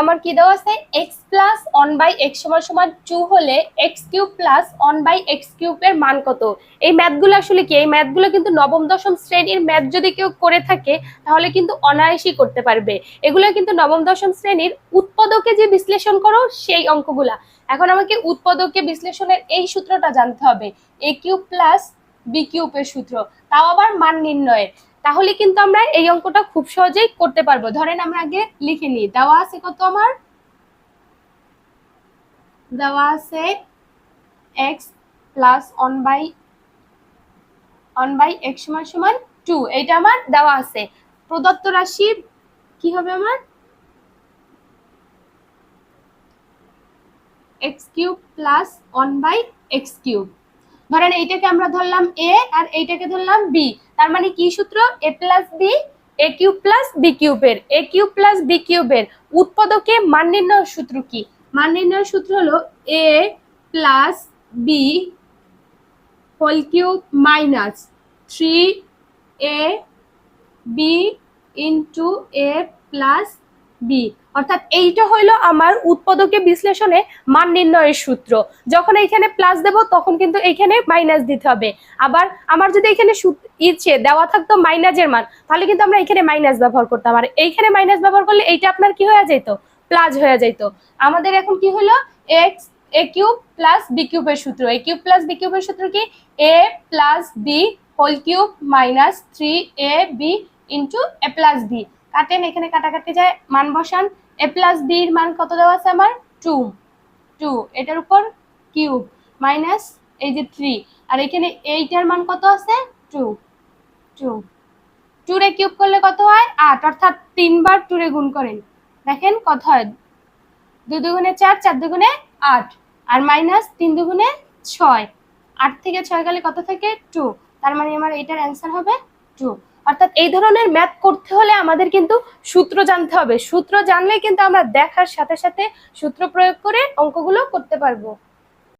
আমার কি দেওয়া আছে? X plus one by x সমান সমান টু হলে x cube plus one by x কিউবের মান কত? এই ম্যাথগুলো আসলে কি? এই ম্যাথগুলো কিন্তু নবম, দশম শ্রেণির ম্যাথ যদি কেউ করে থাকে, তাহলে কিন্তু অনায়াসই করতে পারবে। এগুলো কিন্তু নবম, দশম শ্রেণির উৎপাদকে যে বিশ্লেষণ করো, সেই অঙ্কগুলা। এখন আমাকে উৎপাদকে বিশ্লেষণের এই সূত্রটা জানতে হবে। এ কিউব প্লাস বি কিউবের সূত্র। তাও আবার মান নির্ণয়ের। তাহলে কিন্তু আমরা এই অঙ্কটা খুব সহজেই করতে পারব। ধরেন আমরা আগে লিখে নিই, দেওয়া আছে কত আমার? দেওয়া আছে x plus one by one by x সমান সমান টু এইটা আমার দেওয়া আছে। প্রদত্ত রাশি কি হবে আমার? X cube plus one by x cube ধরেন এইটাকে আমরা ধরলাম এ আর এইটাকে ধরলাম বি তার মানে কি সূত্র? A plus B A cube plus B কিউবের এ কিউব প্লাস বি কিউবের উৎপাদকে মান নির্ণয়ের সূত্র কি? মান নির্ণয় সূত্র হলো A plus B whole cube minus three A B into A plus B. অর্থাৎ এইটা হইল আমার উৎপাদকে বিশ্লেষণে মান নির্ণয়ের সূত্র। যখন এইখানে প্লাস দেব, তখন কিন্তু এইখানে মাইনাস দিতে হবে। আবার আমার যদি এখানে ইচ্ছে দেওয়া থাকতো মাইনাসের মান, তাহলে কিন্তু আমরা এখানে মাইনাস ব্যবহার করতাম। আর এইখানে মাইনাস ব্যবহার করলে এইটা আপনার কি হয়ে যেত প্লাস হয়ে যেত আমাদের এখন কি হলো x A cube plus B কিউবের সূত্র। এ কিউব প্লাস বি কিউবের সূত্র কি? A plus B whole cube minus three A B into A plus B কাটেন, এখানে কাটাকাটি যায়, মান বসান এ প্লাস বি এর মান কত দেওয়া আছে আমার? টু টু এটার উপর কিউব মাইনাস এই যে থ্রি আর এখানে এইটার মান কত আছে? টু টু টুরে কিউব করলে কত হয়? আট, অর্থাৎ তিনবার টুরে গুণ করেন। দেখেন কত হয়? দু দুগুণে চার চার দুগুণে আট, আর মাইনাস তিন দুগুণে ছয়। আট থেকে ছয় গেলে কত থাকে? টু তার মানে আমার এটার অ্যান্সার হবে টু অর্থাৎ এই ধরনের ম্যাথ করতে হলে আমাদের কিন্তু সূত্র জানতে হবে। সূত্র জানলে কিন্তু আমরা দেখার সাথে সাথে সূত্র প্রয়োগ করে অঙ্কগুলো করতে পারব।